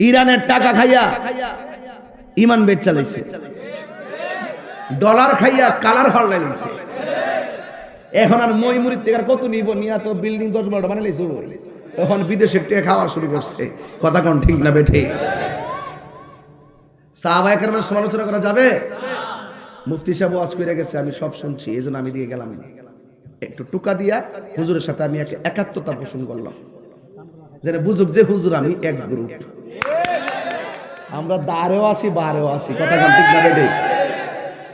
ইরানের টাকা খাইয়া ইমান বেচ চালাইছে। ডলার খাইয়া কালার হল লাইছে। এখন আর মই মুড়ির থেকে কত নিব? নিয়া তো বিল্ডিং দশ বারোটা বানাইলে এখন বিদেশের টেকা খাওয়া শুরু করছে। কথা কোন ঠিক না বেঠে। সাহাবাহিকের সমালোচনা করা যাবে? মুফতি সাহেব ওয়াজ করে গেছে, আমি সব শুনছি এই জন্য আমি দিয়ে গেলাম একটু টুকা দিয়া হুজুরের সাথে আমি এক একাত্মতা পোষণ করলাম। যেন বুঝুক যে হুজুর আমি এক গ্রুপ আমরা দাঁড়েও আছি, বারেও আছি। কথা ঠিক না বেঠে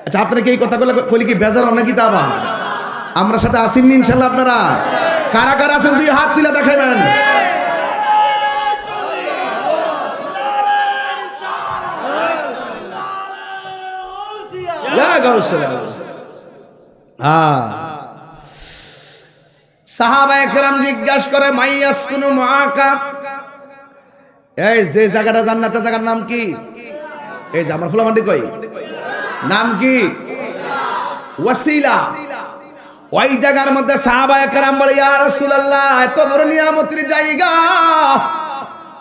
আচ্ছা আপনাকে এই কথাগুলো কলি কি বেজার অনেক কি দাবা আমরা সাথে আসেননি ইনশাল্লাহ আপনারা। কারা কারা আছেন, দুই হাত তুলে দেখাবেন সাহাবা একরাম জিজ্ঞাসা করে, মাইয়াস কোন মহাকা এই যে জায়গাটা জান্নাতের জায়গার নাম কি? এই যে আমার ফুলামান্ডি কই? নাম কি? ওয়াসিলা। ওই জায়গার মধ্যে সাহাবা একরাম বলে ইয়া রাসূলুল্লাহ এত বড় নিয়ামতের জায়গা।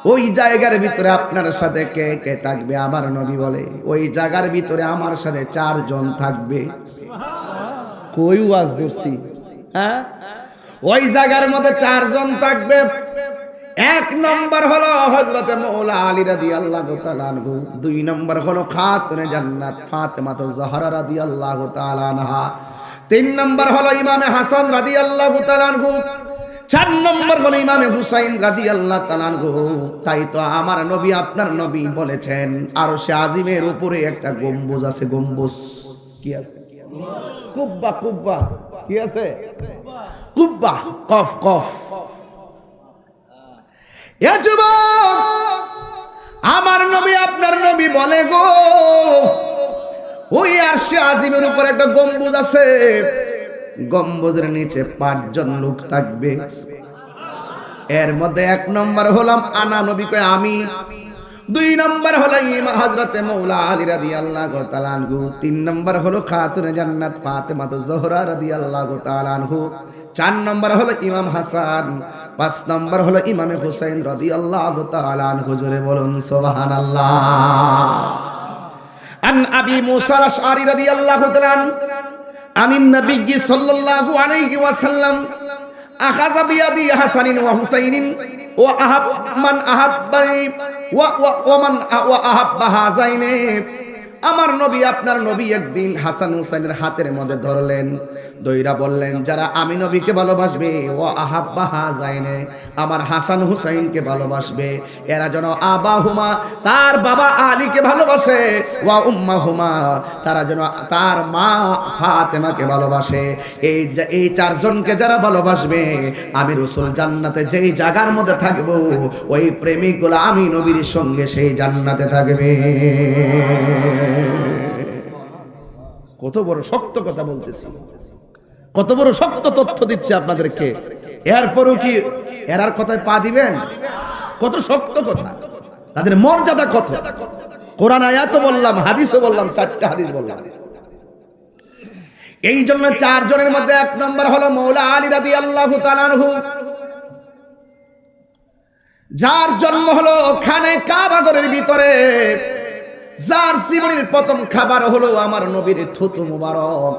ওই জায়গার ভিতরে আপনার সাথে কে কে থাকবে? আমার নবী বলে ওই জায়গার ভিতরে আমার সাথে চারজন থাকবে। কই ওয়াজ ধরছি? হ্যাঁ? ওই জায়গার মধ্যে চারজন থাকবে। এক নম্বর হলো হজরতে মৌলা আলী রাদি আল্লাহ তালানহু দুই নম্বর হলো খাতুনে জান্নাত ফাতেমা তো জাহরা রাদি আল্লাহ তালানহা তিন নম্বর হলো ইমামে হাসান রাদি আল্লাহ তালানহু চার নম্বর হলো ইমামে হুসাইন রাজি আল্লাহ তালানহু তাই তো আমার নবী আপনার নবী বলেছেন আর সে আজিমের উপরে একটা গম্বুজ আছে, গম্বুজ। কি আছে? কুব্বা কুব্বা। কি আছে? কুব্বা, কফ কফ। আমার নবী আপনার নবী বলে গো, ওই আর সে আজিমের উপর একটা গম্বুজ আছে। গম্বুজের নিচে পাঁচজন লোক থাকবে। এর মধ্যে এক নম্বর হলাম আনা নবী কয়, আমি। দুই নম্বর হলো ইমা হজরতে মৌলা আলী রাদি আল্লাহ তালানহু তিন নম্বর হলো খাতুনে জান্নাত ফাতেমা তো জোহরা রাদি আল্লাহ তালানহু চার নম্বর হলো ইমাম হাসান, পাঁচ নম্বর হলো ইমামে হুসাইন রদি আল্লাহ আলান হুজুরে বলুন সোবাহান আন আবি মুসা আশআরি রাদিয়াল্লাহু তাআলা আনিন নবী সাল্লাল্লাহু আলাইহি ওয়াসাল্লাম, আখাযা বিয়াদি হাসানিন ওয়া হুসাইনিন, ওয়া আহাব মান আহাব্বানি ওয়া ওয়া মান ওয়া আহাব্বা হাযাইনি। আমার নবী আপনার নবী একদিন হাসান হুসাইনের হাতের মধ্যে ধরলেন, দইরা বললেন, যারা আমি নবীকে ভালোবাসবে, ও আহাব্বা হাজাইনে আমার হাসান হুসাইনকে ভালোবাসবে। এরা যেন আবা হুমা তার বাবা আলীকে ভালোবাসে, ওয়া উম্মা হুমা তারা যেন তার মা ফাতেমাকে ভালোবাসে। এই এই চারজনকে যারা ভালোবাসবে, আমি রসুল জান্নাতে যেই জায়গার মধ্যে থাকব, ওই প্রেমিকগুলো আমি নবীর সঙ্গে সেই জান্নাতে থাকবে। কত বড় শক্ত কথা বলতেছি। কত বড় শক্ত তথ্য দিচ্ছে আপনাদেরকে। এরপরও কি এরার কথায় পা দিবেন? কত শক্ত কথা। তাদের মর্যাদা কত? কোরআন আয়াতও বললাম, হাদিসও বললাম, চারটা হাদিস বললাম। এই জন্য চারজনের মধ্যে এক নম্বর হলো মৌলা আলী রাদি আল্লাহ যার জন্ম হলো খানে কাবাগরের ভিতরে। যার জীবনের প্রথম খাবার হলো আমার নবীর থুতু মুবারক।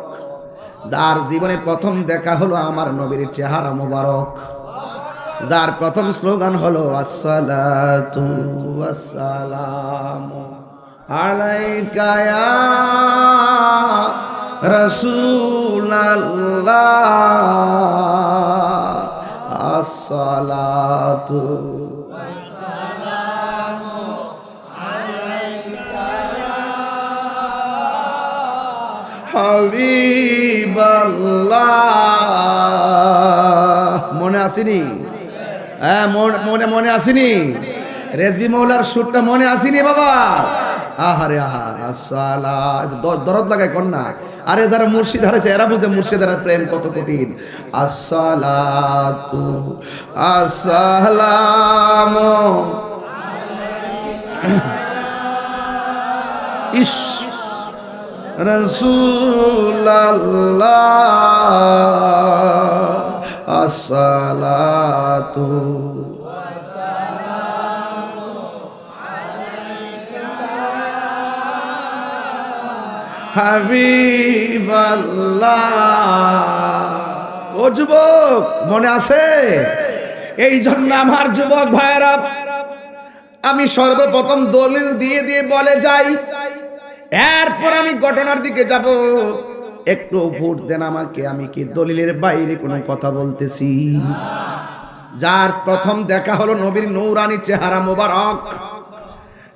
যার জীবনের প্রথম দেখা হলো আমার নবীর চেহারা মুবারক। যার প্রথম স্লোগান হলো আসসালাতু ওয়াসসালামু আলাইকা ইয়া রাসূলাল্লাহ। আসসালাতু হাবিবাল্লাহ। মনে আসেনি হ্যাঁ মন- মনে আসেনি? রেজবি মৌলার সুরটা মনে আসেনি বাবা? আহারে আহা আসসালা দ- দরদ লাগায় না আরে যারা মুর্শিদ হারেছে, এরা বুঝে মুর্শিদের প্রেম কত কঠিন। আসসালাতু, আসসালামু। ইস রসুল্লাহ ও যুবক, মনে আছে? এই জন্য আমার যুবক ভাইয়েরা, আমি সর্বপ্রথম দলিল দিয়ে দিয়ে বলে যাই। এরপর আমি ঘটনার দিকে যাব। একটু ভোট দেন আমাকে, আমি কি দলিলের বাইরে কোনো কথা বলতেছি? যার প্রথম দেখা হলো নবীর নৌরানি চেহারা মোবারক।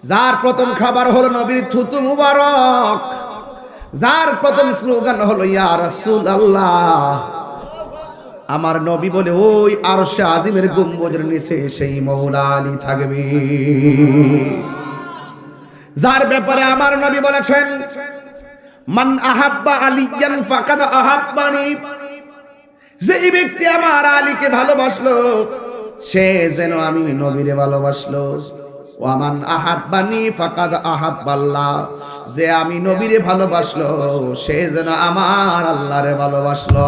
যার প্রথম খাবার হলো নবীর থুতু মুবারক। যার প্রথম স্লোগান হলো, ইয়া আল্লাহ আমার নবী বলে, ওই আর সে আজিমের গম্বুজের নিচে সেই মৌলা আলী থাকবে। যার ব্যাপারে আমার নবী বলেছেন, মান আহাব্বা আলিয়ান ফাকাদ আহাব্বানি। যেই ব্যক্তি আমার আলীকে ভালোবাসলো, সে যেন আমি নবীরে ভালোবাসলো। ওয়ামান আহাব্বানি ফাকাদ আহাব্বাল্লাহ, যে আমি নবীরে ভালোবাসলো, সে যেন আমার আল্লাহরে ভালোবাসলো।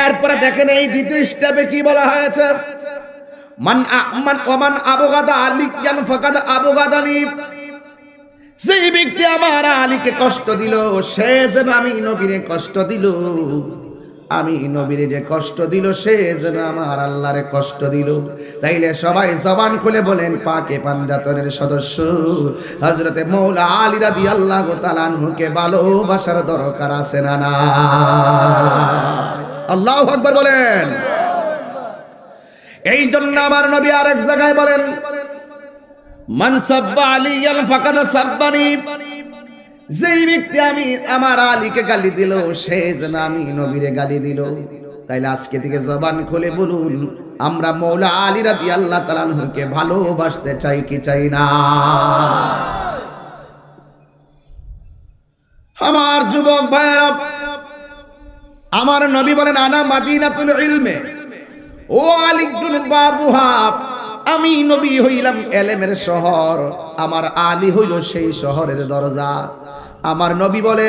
এরপরে দেখেন এই দ্বিতীয় স্টেপে কি বলা হয়েছে? মান মান ওমান আবগাদা আলিয়ান ফাকাদ আবগাদানি সেই ব্যক্তি আমার আলীকে কষ্ট দিল, সে যেন আমি নবীরে কষ্ট দিল। আমি নবীরে যে কষ্ট দিল, সে যেন আমার আল্লাহরে কষ্ট দিল। তাইলে সবাই জবান খুলে বলেন, পাকে পাঞ্জাতনের সদস্য হজরতে মৌলা আলী রাদি আল্লাহ তালানহুকে ভালোবাসার দরকার আছে না না আল্লাহ আকবর বলেন। এই জন্য আমার নবী আরেক জায়গায় বলেন মান সাব্বা আলিয়ান যেই ব্যক্তি আমি আমার আলীকে গালি দিল, সে যেন আমি নবীরে গালি দিল। তাইলে আজকে থেকে জবান খুলে বলুন, আমরা মৌলা আলী রাদি আল্লাহ তালানহুকে ভালোবাসতে চাই কি চাই না? আমার যুবক ভাইয়েরা, আমার নবী বলেন, আনা মাদিনাতুল ইলমে। ও আলিকুল বাবুহা আমি নবী হইলাম এলেমের শহর, আমার আলী হইল সেই শহরের দরজা। আমার নবী বলে,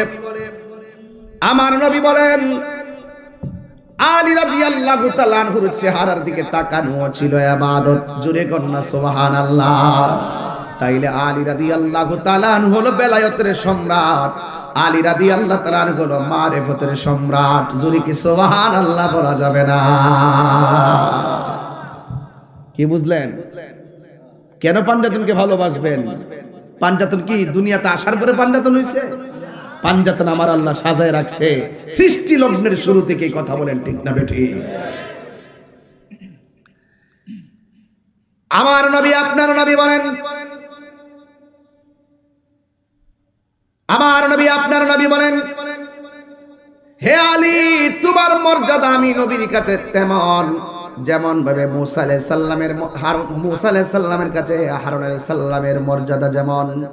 আমার নবী বলেন চেহারার দিকে ছিল কন্যা, সুবহানাল্লাহ। তাইলে আনহু হলো বেলায়েতের সম্রাট। আলী রাদিয়াল্লাহু তাআলা আনহু হলো সম্রাট। জুরে কি সুবহানাল্লাহ বলা যাবে না? কি বুঝলেন? কেন পাঞ্জাতনকে ভালোবাসবেন? পাঞ্জাতন কি দুনিয়াতে আসার পরে পাঞ্জাতন হয়েছে পাঞ্জাতন আমার আল্লাহ সাজায় রাখছে। সৃষ্টি লগ্নের শুরু থেকে কথা বলেন, ঠিক না বেঠি? আমার নবী, আপনার নবী বলেন। আমার নবী, আপনার নবী বলেন, হে আলী, তোমার মর্যাদা আমি নবীর কাছে তেমন যেমন ভাবে আলাইহিস সাল্লামের ম- হার- মুসা সাল্লামের কাছে হারুন আলী সাল্লামের মর্যাদা যেমন।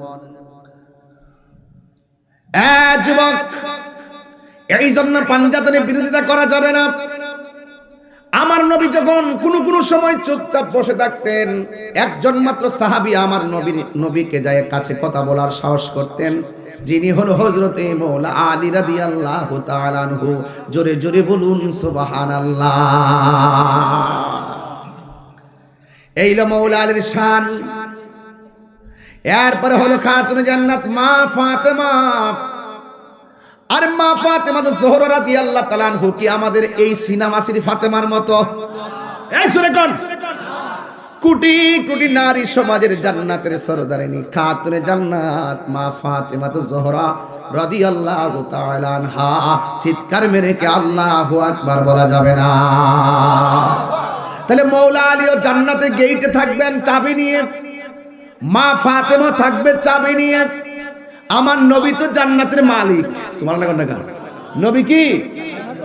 যুবক, এই জন্য পাঞ্জাতনের বিরোধিতা করা যাবে না। আমার নবী যখন কোনো কোনো সময় চুপচাপ বসে থাকতেন, একজন মাত্র সাহাবী আমার নবীর, নবীকে যায় কাছে কথা বলার সাহস করতেন, যিনি হলো হজরতে মৌলা আলী রাদিয়াল্লাহু তাআলা আনহু। জোরে জোরে বলুন, সুবহানাল্লাহ। এই মৌলা আলীর শান। এরপরে হলো খাতুন জান্নাত, মা ফাতেমা। আর মা ফাতেমা তো জোহরা রাদিয়াল্লাহু তাআলা আনহু কি আমাদের এই সিনামাসির ফাতেমার মতো? কোটি কোটি নারী সমাজের জান্নাতের সরদারিনী খাতুনে জান্নাত, মা ফাতেমা তো জোহরা রাদিয়াল্লাহু তাআলা আনহা। চিৎকার মেরে কে আল্লাহু আকবার বলা যাবে না। তাহলে মৌলা আলীও জান্নাতে গেইটে থাকবেন, চাবি নিয়ে। মা ফাতেমা থাকবে চাবি নিয়ে। আমার নবী তো জান্নাতের মালিক। নবী কি?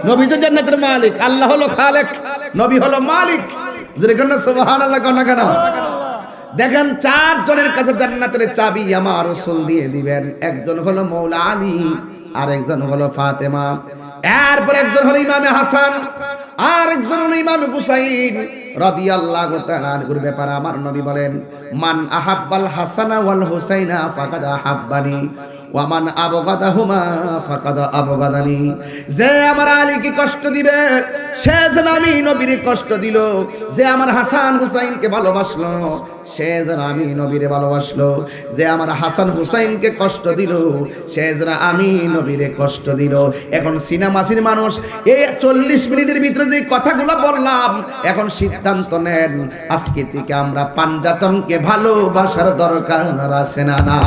নবী তো জান্নাতের মালিক। আল্লাহ হলো খালেক, নবী হলো মালিক। কোন? দেখেন, চার জনের কাছে জান্নাতের চাবি আমার রসুল দিয়ে দিবেন। একজন হলো মৌলা আলী আর একজন হলো ফাতেমা। এরপর একজন হলো ইমামে হাসান আর একজন হলো ইমামে হুসাইন রাদিয়াল্লাহু তাআলা আনহুর ব্যাপারে আমার নবী বলেন, মান আহাব্বাল হাসানা ওয়াল হুসাইনা ফাকাদ আহাব্বানি ওয়ামান আবগাদাহুমা ফাকাদ আবগাদানি। যে আমার আলীকে কষ্ট দিবে, সে যেন আমি নবীর কষ্ট দিল, যে আমার হাসান হুসাইনকে ভালোবাসলো সে যেন আমি নবীরে ভালোবাসলো, যে আমার হাসান হুসাইনকে কষ্ট দিল, সে যেন আমি নবীরে কষ্ট দিল। এখন সিনেমাসির মানুষ এই চল্লিশ মিনিটের ভিতরে যে কথাগুলো বললাম, এখন সিদ্ধান্ত নেন, আজকে থেকে আমরা পাঞ্জাতনকে ভালোবাসার দরকার আছে না না